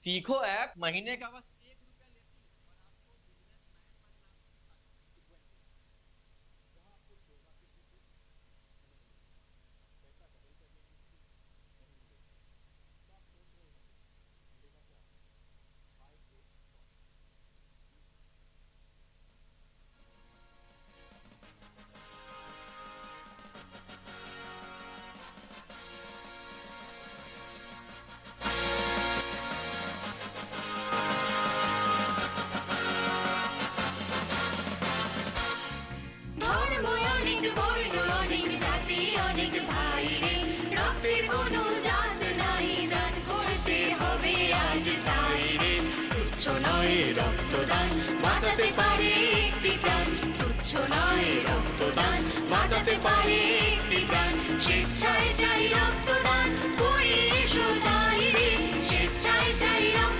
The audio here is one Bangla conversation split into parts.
सीखो ऐप महीने का बस। বাঁচাতে পারে একটি প্রাণ। তুচ্ছ নয় রক্তদান বাঁচাতে পারে একটি প্রাণ। স্বেচ্ছায় চাই রক্তদান, করে এসো তাই স্বেচ্ছায় চাই রক্ত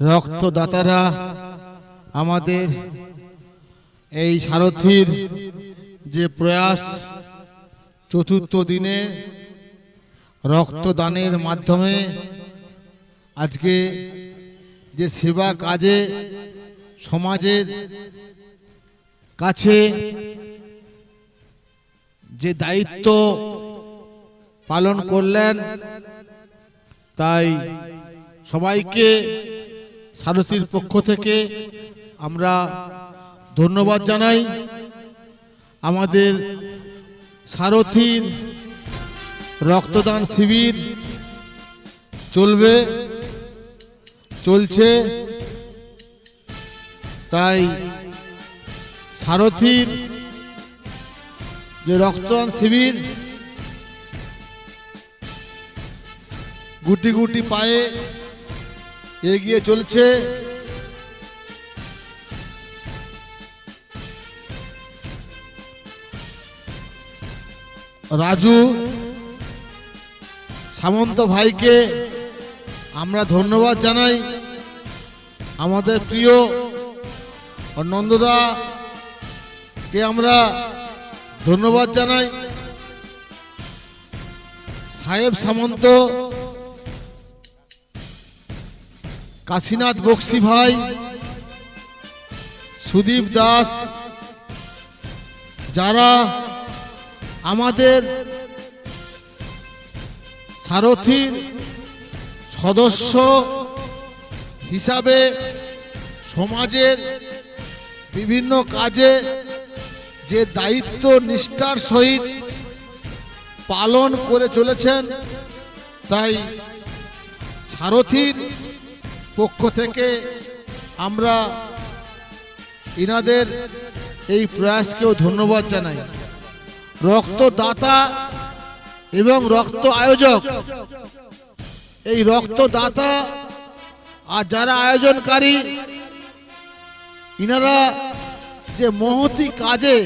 রক্তদাতারা আমাদের এই সারথির যে প্রয়াস চতুর্থ দিনে রক্তদানের মাধ্যমে আজকে যে সেবা কাজে সমাজের কাছে যে দায়িত্ব পালন করলেন, তাই সবাইকে সারথীর পক্ষ থেকে আমরা ধন্যবাদ জানাই। আমাদের সারথীর রক্তদান শিবির চলবে, চলছে। তাই সারথীর যে রক্তদান শিবির গুটি গুটি পায়ে এগিয়ে চলছে। রাজু, সামন্ত ভাইকে আমরা ধন্যবাদ জানাই। আমাদের প্রিয় নন্দদা, কে আমরা ধন্যবাদ জানাই। সাহেব সামন্ত কাশীনাথ বক্সি ভাই, সুদীপ দাস, যারা আমাদের সারথীর সদস্য হিসাবে সমাজের বিভিন্ন কাজে যে দায়িত্ব নিষ্ঠার সহিত পালন করে চলেছেন, তাই সারথীর পক্ষ থেকে আমরা ইনাদের এই প্রয়াসকেও ধন্যবাদ জানাই। রক্তদাতা এবং রক্ত আয়োজক। এই রক্তদাতা আর যারা আয়োজনকারী, ইনারা যে মহতি কাজে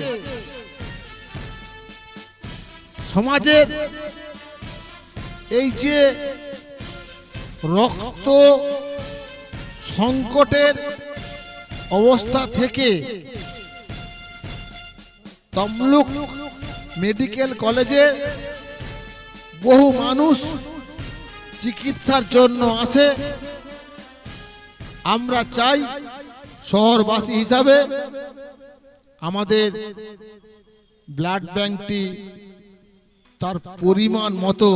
সমাজের এই যে রক্ত সংকটের অবস্থা থেকে তমলুক মেডিকেল কলেজে বহু মানুষ চিকিৎসার জন্য আসে। আমরা চাই শহরবাসী হিসাবে আমাদের ব্লাড ব্যাংকটি তার পরিমাণ মতো,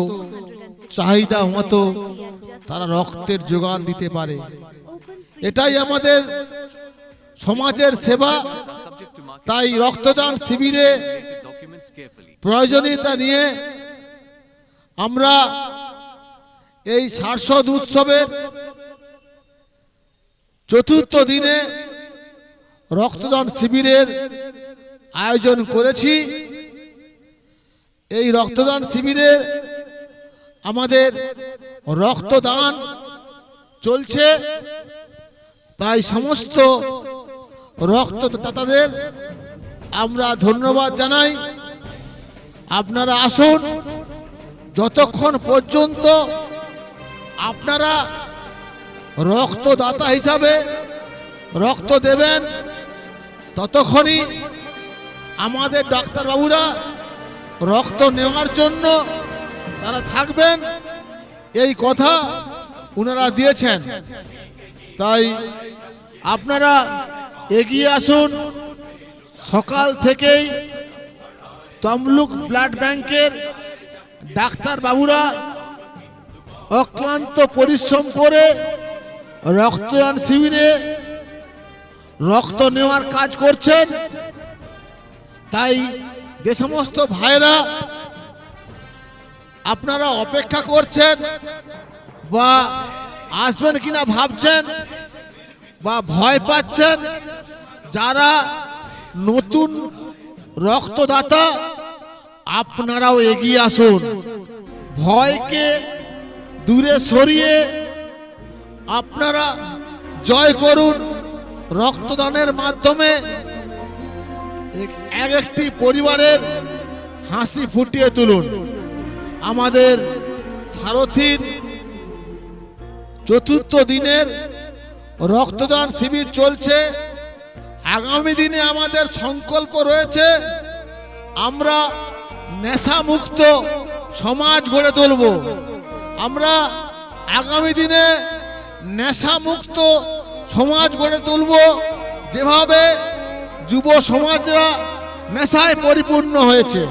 চাহিদা মতো, তারা রক্তের যোগান দিতে পারে। এটাই আমাদের সমাজের সেবা। তাই রক্তদান শিবিরে প্রয়োজনীয়তা নিয়ে আমরা এই সারস্বত উৎসবের চতুর্থ দিনে রক্তদান শিবিরের আয়োজন করেছি। এই রক্তদান শিবিরে আমাদের রক্তদান চলছে। তাই সমস্ত রক্তদাতাদের আমরা ধন্যবাদ জানাই। আপনারা আসুন। যতক্ষণ পর্যন্ত আপনারা রক্তদাতা হিসাবে রক্ত দেবেন, ততক্ষণই আমাদের ডাক্তারবাবুরা রক্ত নেওয়ার জন্য তারা থাকবেন। এই কথা ওনারা দিয়েছেন। তাই আপনারা এগিয়ে আসুন। সকাল থেকেই তমলুক ব্লাড ব্যাংকের ডাক্তারবাবুরা অক্লান্ত পরিশ্রম করে রক্তদান শিবিরে রক্ত নেওয়ার কাজ করছেন। তাই যে সমস্ত ভাইরা আপনারা অপেক্ষা করছেন বা আসবেন কিনা ভাবছেন বা ভয় পাচ্ছেন? যারা নতুন রক্তদাতা, আপনারাও এগিয়ে আসুন। ভয়কে দূরে সরিয়ে আপনারা জয় করুন। রক্তদানের মাধ্যমে এক- এক একটি পরিবারের হাসি ফুটিয়ে তুলুন। আমাদের সারথীর চতুর্থ দিনের রক্তদান শিবির চলছে। আগামী দিনে আমাদের সংকল্প রয়েছে, আমরা নেশামুক্ত সমাজ গড়ে তুলব। আমরা আগামী দিনে নেশামুক্ত সমাজ গড়ে তুলব, যেভাবে যুব সমাজরা নেশায় পরিপূর্ণ হয়েছে।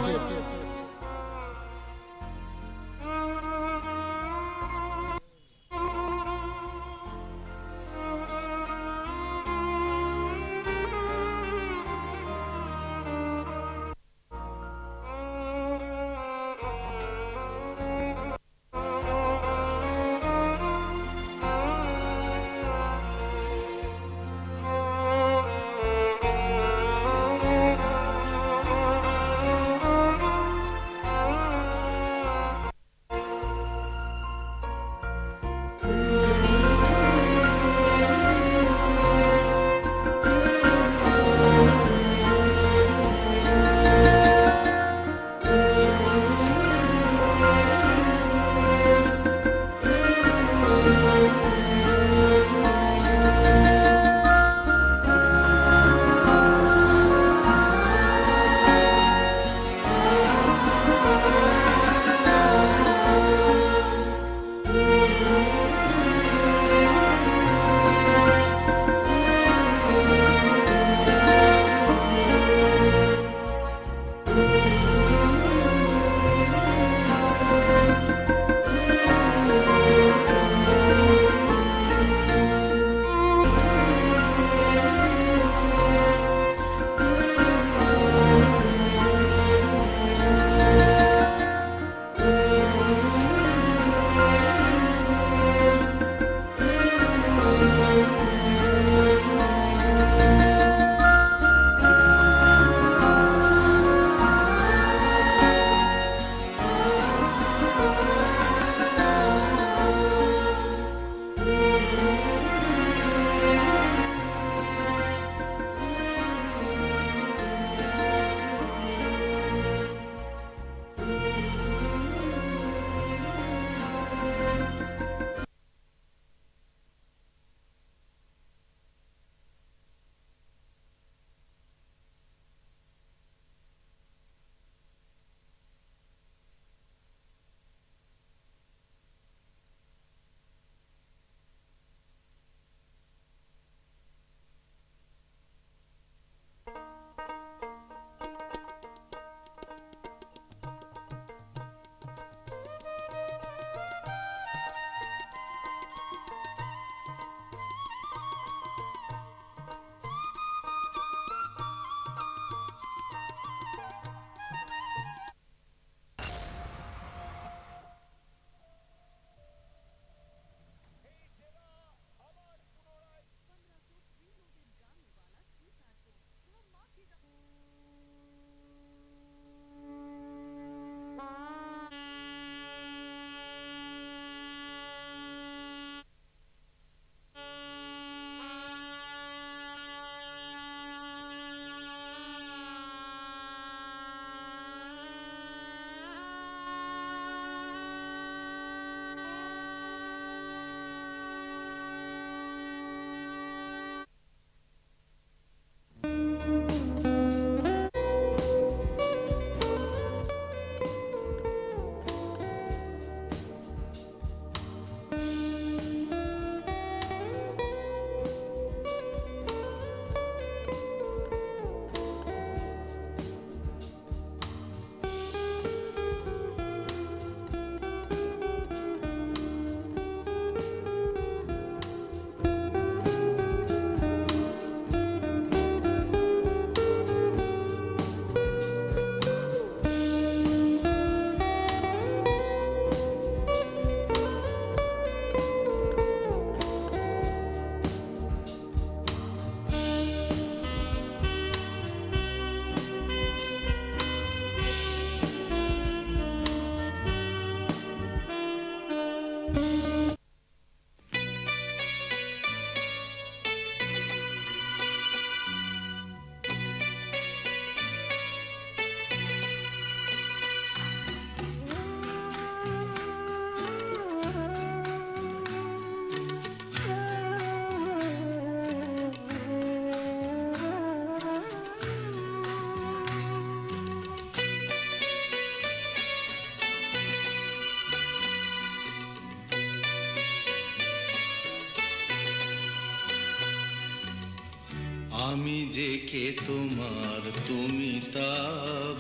কে তোমার তুমি তা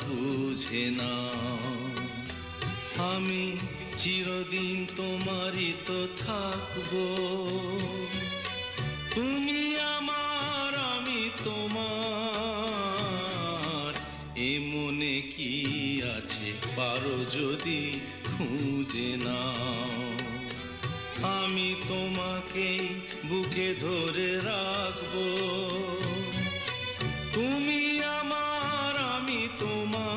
বুঝে না। আমি চিরদিন তোমারই তো থাকব। তুমি আমার, আমি তোমার। এ মনে কি আছে পারো যদি খুঁজে নাও। আমি তোমাকে বুকে ধরে রাখব। তুমি আমার আমি তোমার।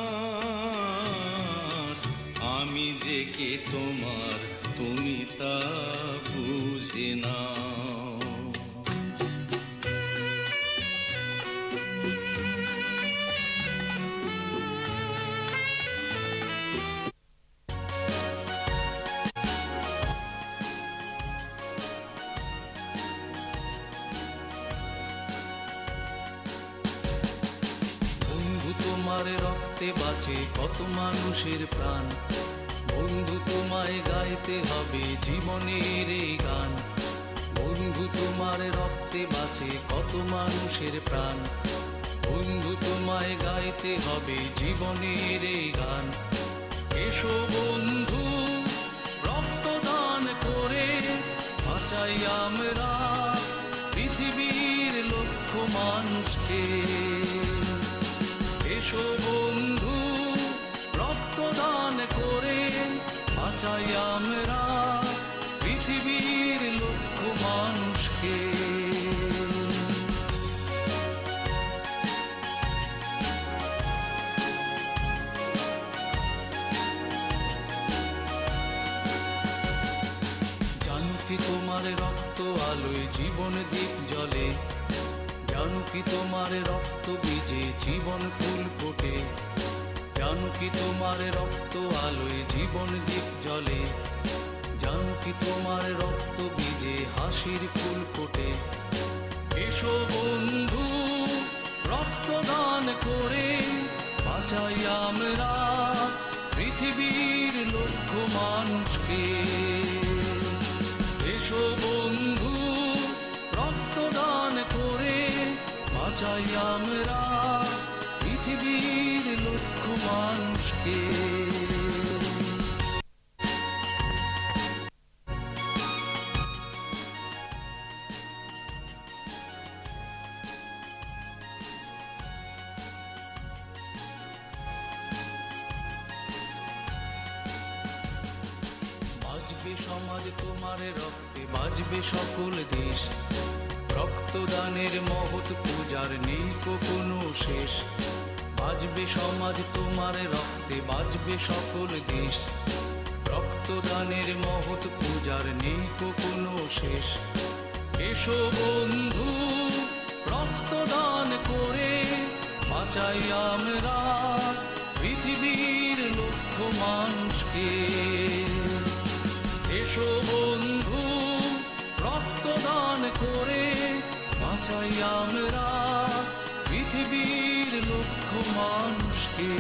আমি যে কে তোমার তুমি তা বুঝে নাও। তোমার রক্তে বাঁচে কত মানুষের প্রাণ। বন্ধু, তোমায় গাইতে হবে জীবনের এই গান। বন্ধু, তোমার রক্তে বাঁচে কত মানুষের প্রাণ। বন্ধু, তোমায় গাইতে হবে জীবনের এই গান। এসো বন্ধু, রক্তদান করে বাঁচাই আমরা পৃথিবীর লক্ষ মানুষকে। এসো বন্ধু রক্তদান করে বাঁচাই আমরা। আমরা পৃথিবীর লক্ষ মানুষকে। এসো বন্ধু রক্তদান করে বাঁচাই আমরা পৃথিবীর লক্ষ মানুষকে। সকল দেশ। রক্তদানের মহৎ পূজার নেই কোনো শেষ। বাজবে সমাজ তোমার রক্তে, বাজবে সকল দেশ। রক্তদানের মহৎ পূজার নেই কোনো শেষ। এসো বন্ধু, রক্তদান করে বাঁচাই আমরা পৃথিবীর লক্ষ মানুষকে। এসো বন্ধু রক্তদান করে বাঁচাই আমরা পৃথিবীর লক্ষ মানুষকে।